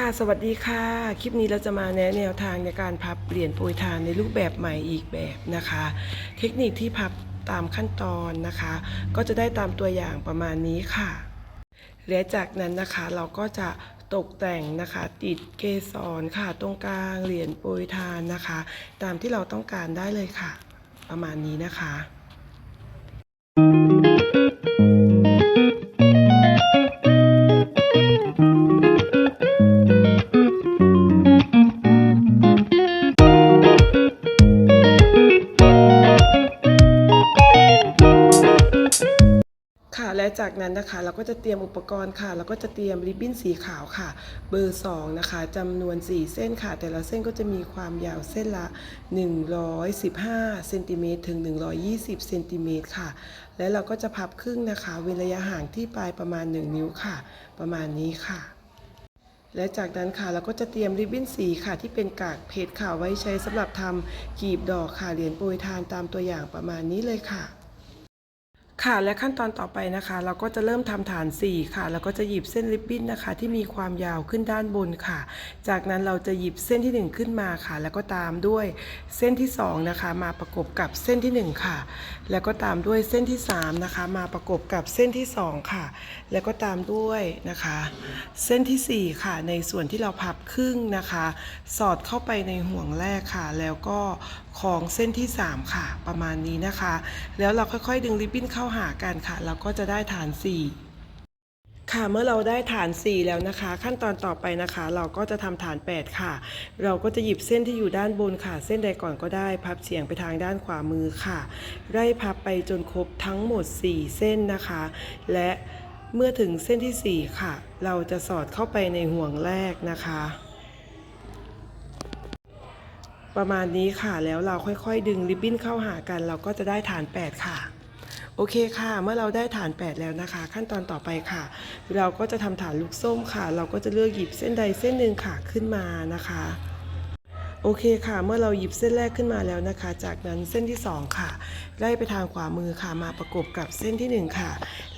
ค่ะสวัสดีค่ะ คลิปนี้เราจะมาแนะแนวทางในการพับเปลี่ยนโปรยทานในรูปแบบใหม่อีกแบบนะคะ เทคนิคที่พับตามขั้นตอนนะคะ ก็จะได้ตามตัวอย่างประมาณนี้ค่ะ และจากนั้นนะคะเราก็จะตกแต่งนะคะ ติดเกสรค่ะ ตรงกลางเหรียญโปรยทานนะคะ ตามที่เราต้องการได้เลยค่ะ ประมาณนี้นะคะ ค่ะ และจากนั้นนะคะ เราก็จะเตรียมอุปกรณ์ค่ะ เราก็จะเตรียมริบบิ้นสีขาวค่ะ เบอร์ 2 นะคะจำนวน 4 เส้นค่ะ แต่ละเส้นก็จะมีความยาวเส้นละ 115เซนติเมตรถึง 120เซนติเมตรค่ะ และเราก็จะพับครึ่งนะคะ เว้นระยะห่างที่ปลายประมาณ 1 นิ้วค่ะ ประมาณนี้ค่ะและจากนั้นค่ะเราก็จะเตรียมริบบิ้นสีค่ะ ที่เป็นกากเพชรค่ะไว้ใช้สำหรับทำกีบดอกค่ะเหรียญโปรยทานตามตัวอย่างประมาณนี้เลยค่ะ ค่ะและขั้นตอนต่อไปนะคะ เราก็จะเริ่มทำฐาน 4 ค่ะแล้วก็จะหยิบเส้นริบบิ้นนะคะ ที่มีความยาวขึ้นด้านบนค่ะ จากนั้นเราจะหยิบเส้นที่ 1 ขึ้นมาค่ะ แล้วก็ตามด้วยเส้นที่ 2 นะคะ มาประกบกับเส้นที่ 1 ค่ะ แล้วก็ตามด้วยเส้นที่ 3 นะคะ มาประกบกับเส้นที่ 2 ค่ะ แล้วก็ตามด้วยนะคะ เส้นทีสี่4 ค่ะ ในส่วนที่เราพับครึ่งนะคะ สอดเข้าไปในห่วงแรกค่ะ แล้วก็ ของเส้นที่ 3 ค่ะ ประมาณนี้นะคะ แล้วเราค่อยๆ ดึงริบบิ้นเข้าหากันค่ะ เราก็จะได้ฐาน 4ค่ะเมื่อเราได้ฐาน 4 แล้วนะคะ ขั้นตอนต่อไปนะคะ เราก็จะทำฐาน 8 ค่ะ เราก็จะหยิบเส้นที่อยู่ด้านบนค่ะ เส้นใดก่อนก็ได้พับเฉียงไปทางด้านขวามือค่ะ ไล่พับไปจนครบทั้งหมด 4 เส้นนะคะ และเมื่อถึงเส้นที่ 4 ค่ะ เราจะสอดเข้าไปในห่วงแรกนะคะ ประมาณนี้ค่ะแล้วเราค่อยๆ ดึงริบบิ้นเข้าหากัน เราก็จะได้ฐาน 8 ค่ะ โอเคค่ะ เมื่อเราได้ฐาน 8 แล้วนะคะ ขั้นตอนต่อไปค่ะ เราก็จะทำฐานลูกส้มค่ะ เราก็จะเลือกหยิบเส้นใดเส้นหนึ่งค่ะขึ้นมานะคะ โอเคค่ะ เมื่อเราหยิบเส้นแรกขึ้นมาแล้วนะคะ จากนั้นเส้นที่ 2 ค่ะ ไล่ไปทางขวามือค่ะ มาประกบกับเส้นที่ 1 ค่ะ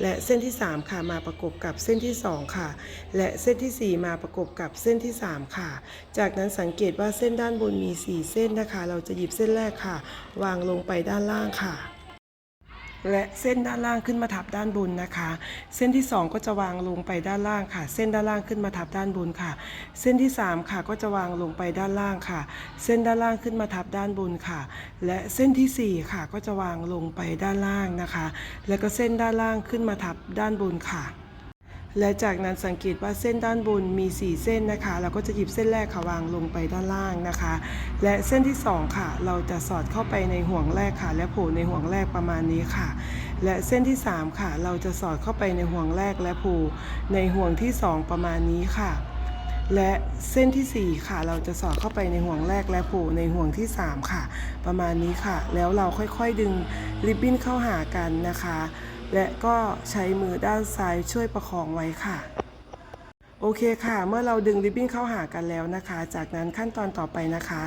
และเส้นที่ 3 ค่ะ มาประกบกับเส้นที่ 2 ค่ะ และเส้นทีสี่4 มาประกบกับเส้นที่ 3 ค่ะ จากนั้นสังเกตว่าเส้นด้านบนมี 4 เส้นนะคะ เราจะหยิบเส้นแรกค่ะ วางลงไปด้านล่างค่ะ และเส้นด้านล่างขึ้นมาทับด้านบนนะคะ เส้นที่ 2 ก็จะวางลงไปด้านล่างค่ะ เส้นด้านล่างขึ้นมาทับด้านบนค่ะ เส้นที่ 3 ค่ะก็จะวางลงไปด้านล่างค่ะ เส้นด้านล่างขึ้นมาทับด้านบนค่ะ และเส้นทีสี่4 ค่ะก็จะวางลงไปด้านล่างนะคะ แล้วก็เส้นด้านล่างขึ้นมาทับด้านบนค่ะ และจากนั้นสังเกตว่าเส้นด้านบนมี 4 เส้นนะคะ เราก็จะหยิบเส้นแรกค่ะวางลงไปด้านล่างนะคะ และเส้นที่ 2 ค่ะ เราจะสอดเข้าไปในห่วงแรกค่ะ และโผล่ในห่วงแรกประมาณนี้ค่ะ และเส้นที่ 3 ค่ะ เราจะสอดเข้าไปในห่วงแรกและโผล่ในห่วงที่ 2 ประมาณนี้ค่ะและเส้นทีสี่4 ค่ะ เราจะสอดเข้าไปในห่วงแรกและโผล่ในห่วงที่ 3 ค่ะ ประมาณนี้ค่ะ แล้วเราค่อยๆดึงริบบิ้นเข้าหากันนะคะ และก็ใช้มือด้านซ้ายช่วยประคองไว้ค่ะ โอเคค่ะ เมื่อเราดึงริบบิ้นเข้าหากันแล้วนะคะ จากนั้นขั้นตอนต่อไปนะคะ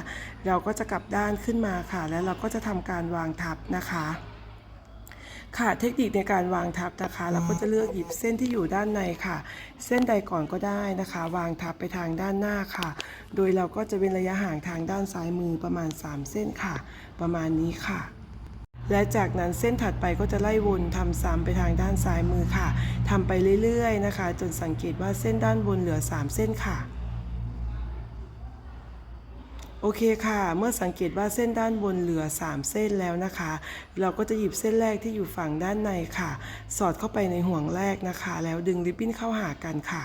เราก็จะกลับด้านขึ้นมาค่ะ แล้วเราก็จะทำการวางทับนะคะค่ะเทคนิคในการวางทับนะคะ เราก็จะเลือกหยิบเส้นที่อยู่ด้านในค่ะ เส้นใดก่อนก็ได้นะคะ วางทับไปทางด้านหน้าค่ะ โดยเราก็จะเว้นระยะห่างทางด้านซ้ายมือประมาณ 3 เส้นค่ะ ประมาณนี้ค่ะ และจากนั้นเส้นถัดไปก็จะไล่วนทำซ้ำไปทางด้านซ้ายมือค่ะทำไปเรื่อยๆนะคะ จนสังเกตว่าเส้นด้านบนเหลือ 3 เส้นค่ะโอเคค่ะ เมื่อสังเกตว่าเส้นด้านบนเหลือ 3 เส้นแล้วนะคะ เราก็จะหยิบเส้นแรกที่อยู่ฝั่งด้านในค่ะ สอดเข้าไปในห่วงแรกนะคะ แล้วดึงริบบิ้นเข้าหากันค่ะ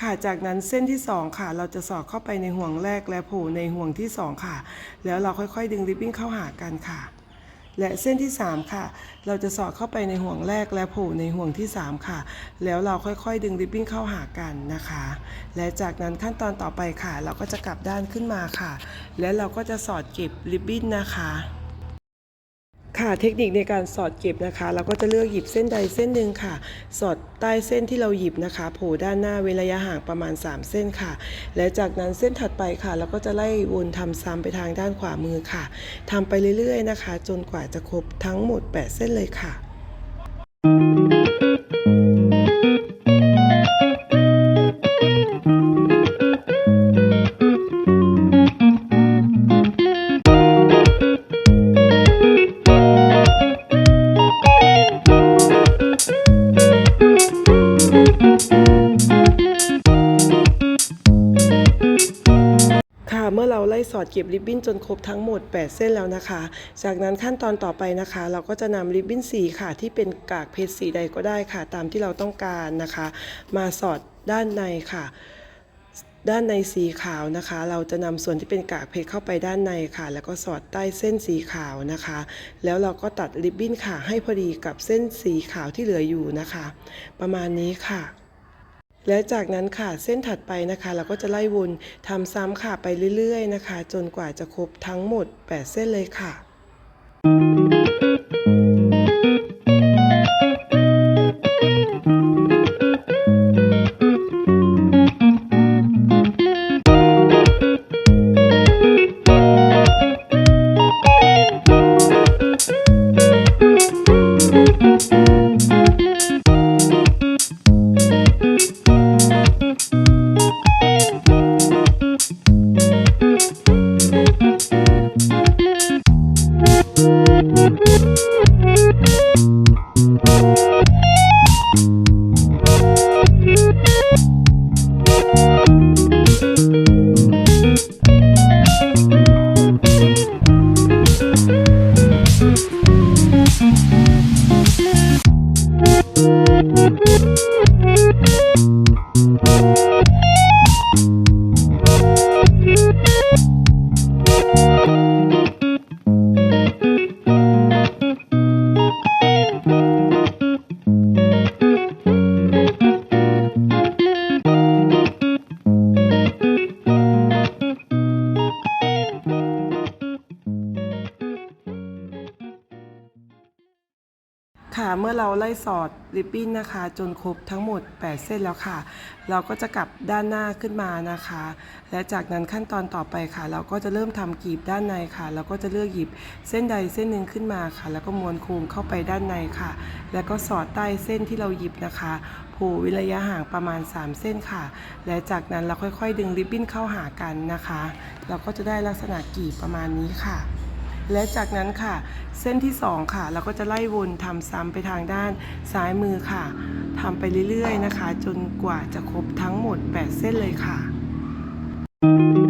ค่ะ จากนั้นเส้นที่ 2 ค่ะ เราจะสอดเข้าไปในห่วงแรกและโผล่ในห่วงที่ 2 ค่ะ แล้วเราค่อยๆ ดึงริบบิ้นเข้าหากันค่ะ และเส้นที่ 3 ค่ะ เราจะสอดเข้าไปในห่วงแรกและโผล่ในห่วงที่ 3 ค่ะ แล้วเราค่อยๆ ดึงริบบิ้นเข้าหากันนะคะ และจากนั้นขั้นตอนต่อไปค่ะ เราก็จะกลับด้านขึ้นมาค่ะ และเราก็จะสอดเก็บริบบิ้นนะคะ ค่ะเทคนิคในการสอดเก็บนะคะ เราก็จะเลือกหยิบเส้นใดเส้นหนึ่งค่ะ สอดใต้เส้นที่เราหยิบนะคะ โผล่ด้านหน้าเว้นระยะห่างประมาณ 3 เส้นค่ะ และจากนั้นเส้นถัดไปค่ะ เราก็จะไล่วนทำซ้ำไปทางด้านขวามือค่ะทำไปเรื่อยๆนะคะ จนกว่าจะครบทั้งหมด 8 เส้นเลยค่ะ อดเก็บริบบิ้นจนครบทั้งหมด 8 เส้นแล้วนะคะ จากนั้นขั้นตอนต่อไปนะคะ เราก็จะนำริบบิ้นสีค่ะ ที่เป็นกากเพชรสีใดก็ได้ค่ะ ตามที่เราต้องการนะคะ มาสอดด้านในค่ะด้านในสีขาวนะคะ เราจะนำส่วนที่เป็นกากเพชรเข้าไปด้านในค่ะ แล้วก็สอดใต้เส้นสีขาวนะคะ แล้วเราก็ตัดริบบิ้นค่ะให้พอดีกับเส้นสีขาวที่เหลืออยู่นะคะ ประมาณนี้ค่ะ และจากนั้นค่ะเส้นถัดไปนะคะ เราก็จะไล่วนทำซ้ำค่ะไปเรื่อยๆนะคะ จนกว่าจะครบทั้งหมด 8 เส้นเลยค่ะค่ะ สอดริบบิ้นนะคะ จนครบทั้งหมด 8 เส้นแล้วค่ะ เราก็จะกลับด้านหน้าขึ้นมานะคะ และจากนั้นขั้นตอนต่อไปค่ะ เราก็จะเริ่มทำกลีบด้านในค่ะ เราก็จะเลือกหยิบเส้นใดเส้นหนึ่งขึ้นมาค่ะ แล้วก็ม้วนโค้งเข้าไปด้านในค่ะ แล้วก็สอดใต้เส้นที่เราหยิบนะคะผูวิระยะห่างประมาณ 3 เส้นค่ะ และจากนั้นเราค่อยๆ ดึงริบบิ้นเข้าหากันนะคะ เราก็จะได้ลักษณะกลีบประมาณนี้ค่ะ และจากนั้นค่ะ เส้นที่ 2 ค่ะ เราก็จะไล่วนทำซ้ำไปทางด้านซ้ายมือค่ะทำไปเรื่อยๆนะคะ จนกว่าจะครบทั้งหมด 8 เส้นเลยค่ะโอ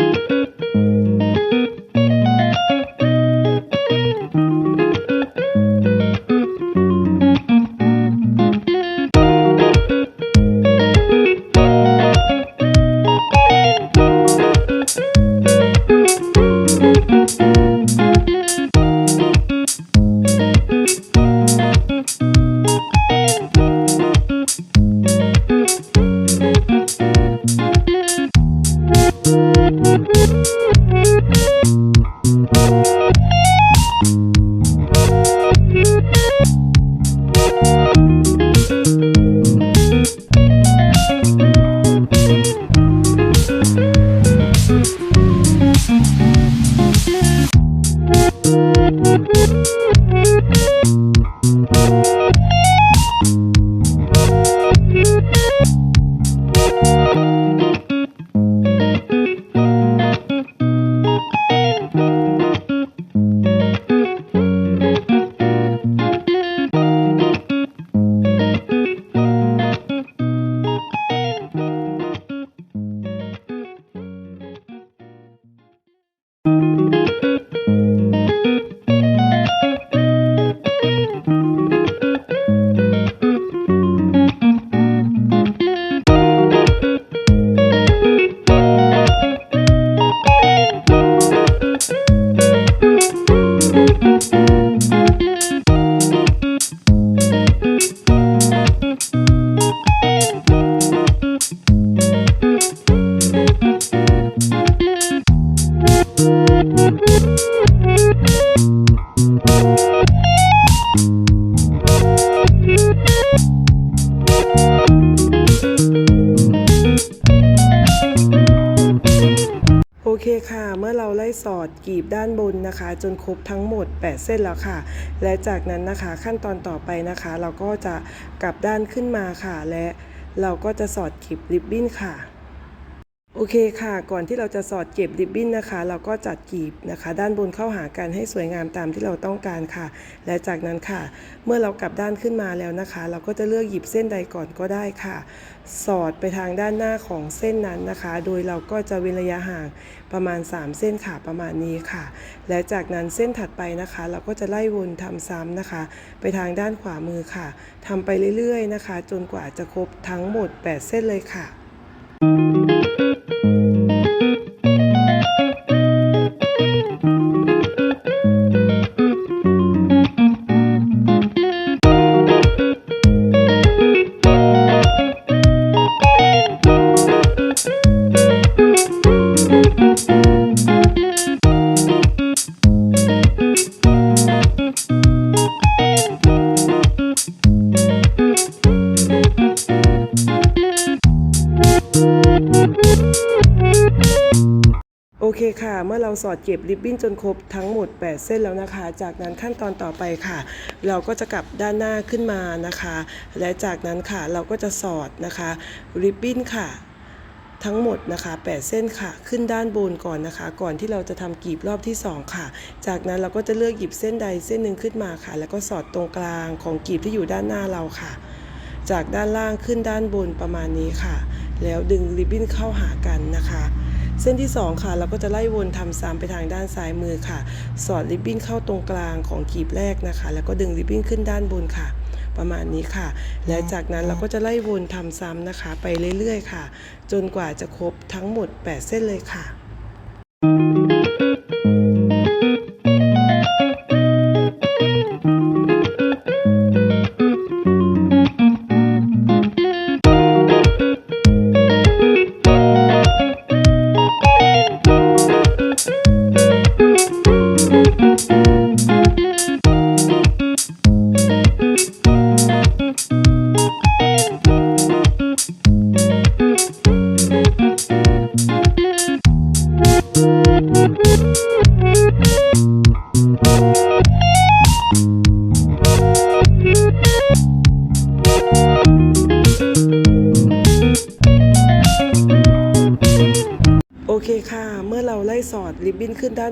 นะคะ จนครบทั้งหมด 8 เส้นแล้วค่ะ และจากนั้นนะคะขั้นตอนต่อไปนะคะ เราก็จะกลับด้านขึ้นมาค่ะ และเราก็จะสอดกลีบริบบิ้นค่ะ โอเคค่ะ ก่อนที่เราจะสอดเก็บริบบิ้นนะคะ เราก็จัดกีบนะคะ ด้านบนเข้าหากันให้สวยงามตามที่เราต้องการค่ะ และจากนั้นค่ะ เมื่อเรากลับด้านขึ้นมาแล้วนะคะ เราก็จะเลือกหยิบเส้นใดก่อนก็ได้ค่ะ สอดไปทางด้านหน้าของเส้นนั้นนะคะ โดยเราก็จะเว้นระยะห่างประมาณ 3 เส้นค่ะประมาณนี้ค่ะ และจากนั้นเส้นถัดไปนะคะ เราก็จะไล่วนทำซ้ำนะคะ ไปทางด้านขวามือค่ะทำไปเรื่อยๆนะคะ จนกว่าจะครบทั้งหมด 8 เส้นเลยค่ะโอ เมื่อเราสอดเก็บริบบิ้นจนครบทั้งหมด 8 เส้นแล้วนะคะ จากนั้นขั้นตอนต่อไปค่ะ เราก็จะกลับด้านหน้าขึ้นมานะคะ และจากนั้นค่ะเราก็จะสอดนะคะริบบิ้นค่ะทั้งหมดนะคะ 8 เส้นค่ะ ขึ้นด้านบนก่อนนะคะ ก่อนที่เราจะทำกลีบรอบที่ 2 ค่ะ จากนั้นเราก็จะเลือกหยิบเส้นใดเส้นหนึ่งขึ้นมาค่ะ แล้วก็สอดตรงกลางของกลีบที่อยู่ด้านหน้าเราค่ะ จากด้านล่างขึ้นด้านบนประมาณนี้ค่ะ แล้วดึงริบบิ้นเข้าหากันนะคะ เส้นที่ 2 ค่ะเราก็จะไล่วนทำซ้ำไปทางด้านซ้ายมือค่ะ สอดริบบิ้นเข้าตรงกลางของกลีบแรกนะคะ แล้วก็ดึงริบบิ้นขึ้นด้านบนค่ะ ประมาณนี้ค่ะ และจากนั้นเราก็จะไล่วนทำซ้ำนะคะ ไปเรื่อยๆ ค่ะ จนกว่าจะครบทั้งหมด 8 เส้นเลยค่ะ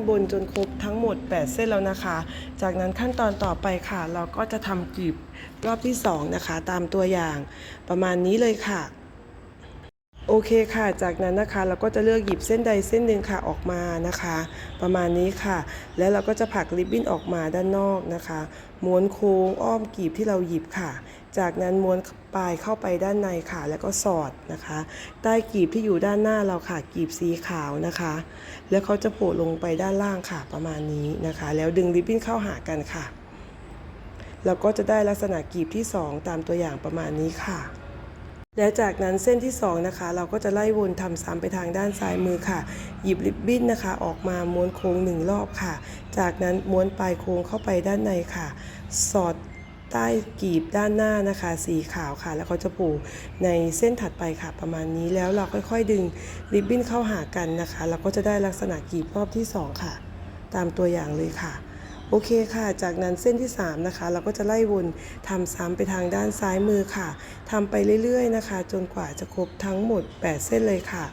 บนขึ้นด้านบนจนครบทั้งหมด 8 เส้นแล้วนะคะ จากนั้นขั้นตอนต่อไปค่ะ เราก็จะทำกลีบรอบที่ 2 นะคะ ตามตัวอย่างประมาณนี้เลยค่ะโอเคค่ะ จากนั้นนะคะเราก็จะเลือกหยิบเส้นใดเส้นหนึ่งค่ะออกมานะคะ ประมาณนี้ค่ะ แล้วเราก็จะผลักริบบิ้นออกมาด้านนอกนะคะ ม้วนโค้งอ้อมกลีบที่เราหยิบค่ะ จากนั้นม้วนปลายเข้าไปด้านในค่ะ แล้วก็สอดนะคะ ใต้กีบที่อยู่ด้านหน้าเราค่ะ กีบสีขาวนะคะ แล้วเขาจะโผล่ลงไปด้านล่างค่ะประมาณนี้นะคะ แล้วดึงริบบิ้นเข้าหากันค่ะ เราก็จะได้ลักษณะกีบที่ 2 ตามตัวอย่างประมาณนี้ค่ะและจากนั้นเส้นที่ 2 นะคะ เราก็จะไล่วนทำซ้ำไปทางด้านซ้ายมือค่ะ หยิบริบบิ้นนะคะ ออกมาม้วนโค้งหนึ่งรอบค่ะ จากนั้นม้วนปลายโค้งเข้าไปด้านในค่ะ สอด ใต้กีบด้านหน้านะคะ สีขาวค่ะ แล้วก็จะผูกในเส้นถัดไปค่ะ ประมาณนี้แล้วเราค่อยๆดึงริบบิ้นเข้าหากันนะคะ เราก็จะได้ลักษณะกีบรอบที่ 2 ค่ะ ตามตัวอย่างเลยค่ะโอเคค่ะ จากนั้นเส้นที่ 3 นะคะ เราก็จะไล่วนทำซ้ำไปทางด้านซ้ายมือค่ะทำไปเรื่อยๆนะคะ จนกว่าจะครบทั้งหมด 8 เส้นเลยค่ะ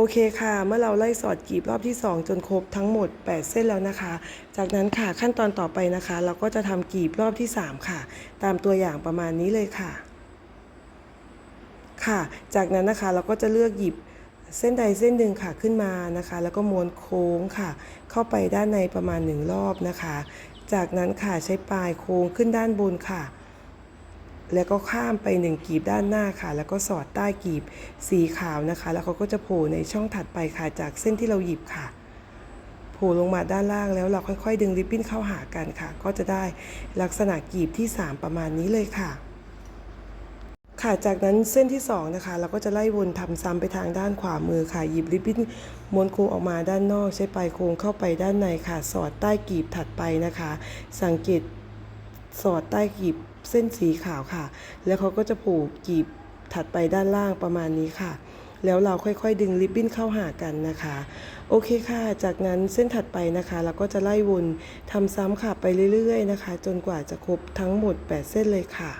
อเคค่ะ เมื่อเราไล่สอดกรีบรอบที่ 2 จนครบทั้งหมด 8 เส้นแล้วนะคะ จากนั้นค่ะขั้นตอนต่อไปนะคะ เราก็จะทำกรีบรอบที่ 3 ค่ะ ตามตัวอย่างประมาณนี้เลยค่ะ ค่ะ จากนั้นนะคะเราก็จะเลือกหยิบเส้นใดเส้นหนึ่งค่ะขึ้นมานะคะ แล้วก็ม้วนโค้งค่ะ เข้าไปด้านในประมาณหนึ่งรอบนะคะ จากนั้นค่ะใช้ปลายโค้งขึ้นด้านบนค่ะ แล้วก็ข้ามไปหนึ่งกีบด้านหน้าค่ะ แล้วก็สอดใต้กีบสีขาวนะคะ แล้วเขาก็จะโผล่ในช่องถัดไปค่ะจากเส้นที่เราหยิบค่ะโผล่ลงมาด้านล่างแล้วเราค่อยๆ ดึงริบบิ้นเข้าหากันค่ะ ก็จะได้ลักษณะกีบที่ 3 ประมาณนี้เลยค่ะค่ะ จากนั้นเส้นที่2นะคะเราก็จะไล่วนทำซ้ำไปทางด้านขวามือค่ะ หยิบริบบิ้นม้วนโค้งออกมาด้านนอก ใช้ปลายโค้งเข้าไปด้านในค่ะ สอดใต้กีบถัดไปนะคะ สังเกตสอดใต้กีบ เส้นสีขาวค่ะ แล้วเขาก็จะผูกกีบถัดไปด้านล่างประมาณนี้ค่ะ แล้วเราค่อยๆ ดึงริบบิ้นเข้าหากันนะคะ โอเคค่ะ จากนั้นเส้นถัดไปนะคะ เราก็จะไล่วนทำซ้ำค่ะไปเรื่อยๆนะคะ จนกว่าจะครบทั้งหมด 8 เส้นเลยค่ะ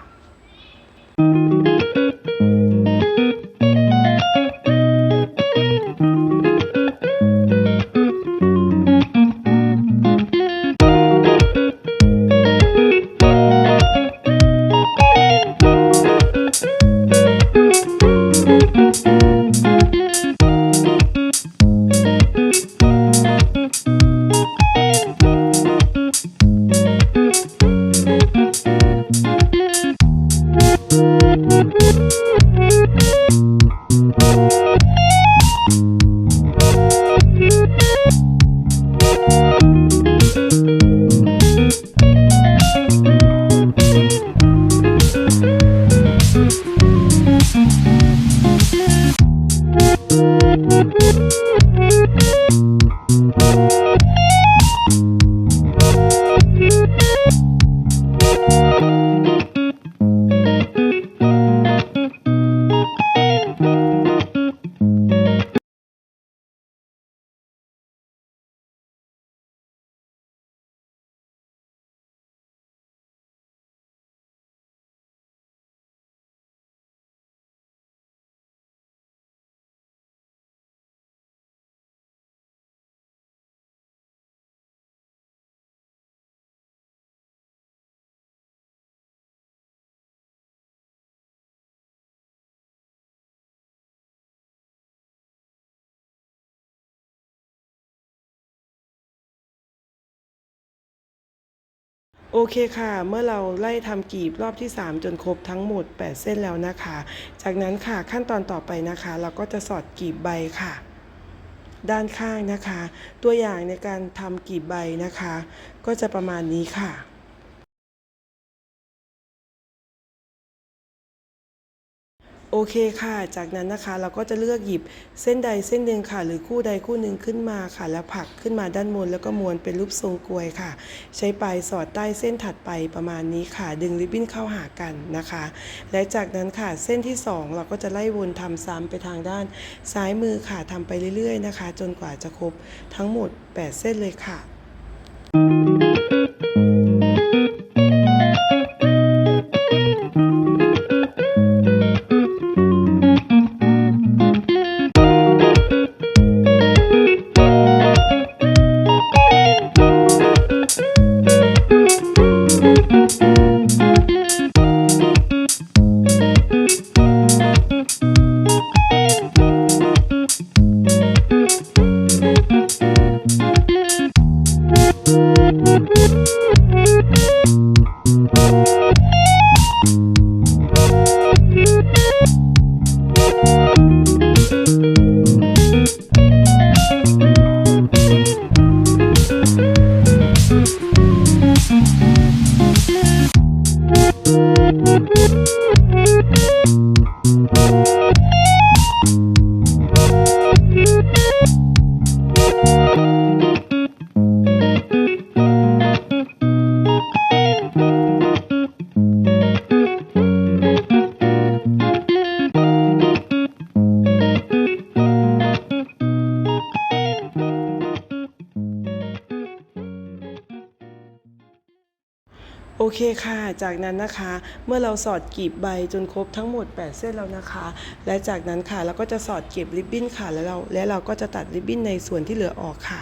โอเคค่ะ เมื่อเราไล่ทำกีบรอบที่ 3 จนครบทั้งหมด 8 เส้นแล้วนะคะ จากนั้นค่ะขั้นตอนต่อไปนะคะ เราก็จะสอดกีบใบค่ะ ด้านข้างนะคะ ตัวอย่างในการทำกีบใบนะคะ ก็จะประมาณนี้ค่ะ โอเคค่ะ จากนั้นนะคะเราก็จะเลือกหยิบเส้นใดเส้นหนึ่งค่ะ หรือคู่ใดคู่หนึ่งขึ้นมาค่ะ แล้วผักขึ้นมาด้านบนแล้วก็ม้วนเป็นรูปทรงกลวยค่ะ ใช้ปลายสอดใต้เส้นถัดไปประมาณนี้ค่ะ ดึงริบบิ้นเข้าหากันนะคะ และจากนั้นค่ะเส้นที่ 2 เราก็จะไล่วนทำซ้ำไปทางด้านซ้ายมือค่ะทำไปเรื่อยๆนะคะ จนกว่าจะครบทั้งหมด 8 เส้นเลยค่ะ เคค่ะ จากนั้นนะคะ เมื่อเราสอดกลีบใบจนครบทั้งหมด 8 เส้นแล้วนะคะ และจากนั้นค่ะเราก็จะสอดเก็บริบบิ้นค่ะ แล้วเราและเราก็จะตัดริบบิ้นในส่วนที่เหลือออกค่ะ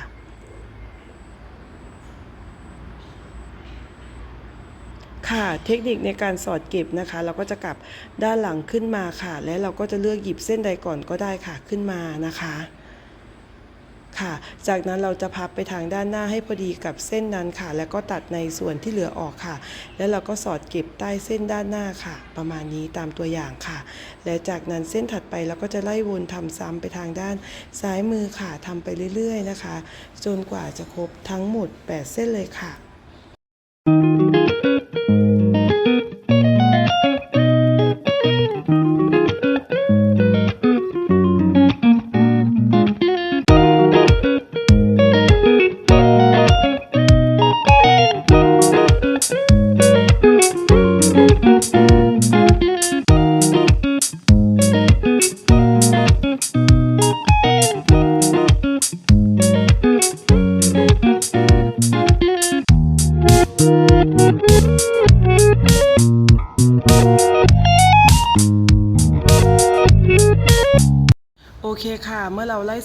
ค่ะเทคนิคในการสอดเก็บนะคะ เราก็จะกลับด้านหลังขึ้นมาค่ะ และเราก็จะเลือกหยิบเส้นใดก่อนก็ได้ค่ะขึ้นมานะคะ ค่ะ จากนั้นเราจะพับไปทางด้านหน้าให้พอดีกับเส้นนั้นค่ะ แล้วก็ตัดในส่วนที่เหลือออกค่ะ แล้วเราก็สอดเก็บใต้เส้นด้านหน้าค่ะ ประมาณนี้ตามตัวอย่างค่ะ และจากนั้นเส้นถัดไปเราก็จะไล่วนทำซ้ำไปทางด้านซ้ายมือค่ะทำไปเรื่อยๆนะคะ จนกว่าจะครบทั้งหมด 8 เส้นเลยค่ะ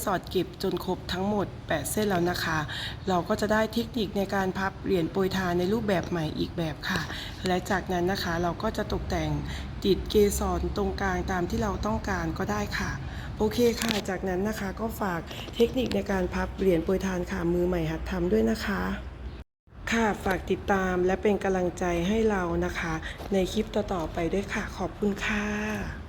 สอดเก็บจนครบทั้งหมด 8 เส้นแล้วนะคะ เราก็จะได้เทคนิคในการพับเหรียญโปรยทานในรูปแบบใหม่อีกแบบค่ะ และจากนั้นนะคะเราก็จะตกแต่งติดเกสรตรงกลางตามที่เราต้องการก็ได้ค่ะ โอเคค่ะ จากนั้นนะคะก็ฝากเทคนิคในการพับเหรียญโปรยทานค่ะมือใหม่หัดทำด้วยนะคะค่ะ ฝากติดตามและเป็นกำลังใจให้เรานะคะ ในคลิปต่อๆไปด้วยค่ะ ขอบคุณค่ะ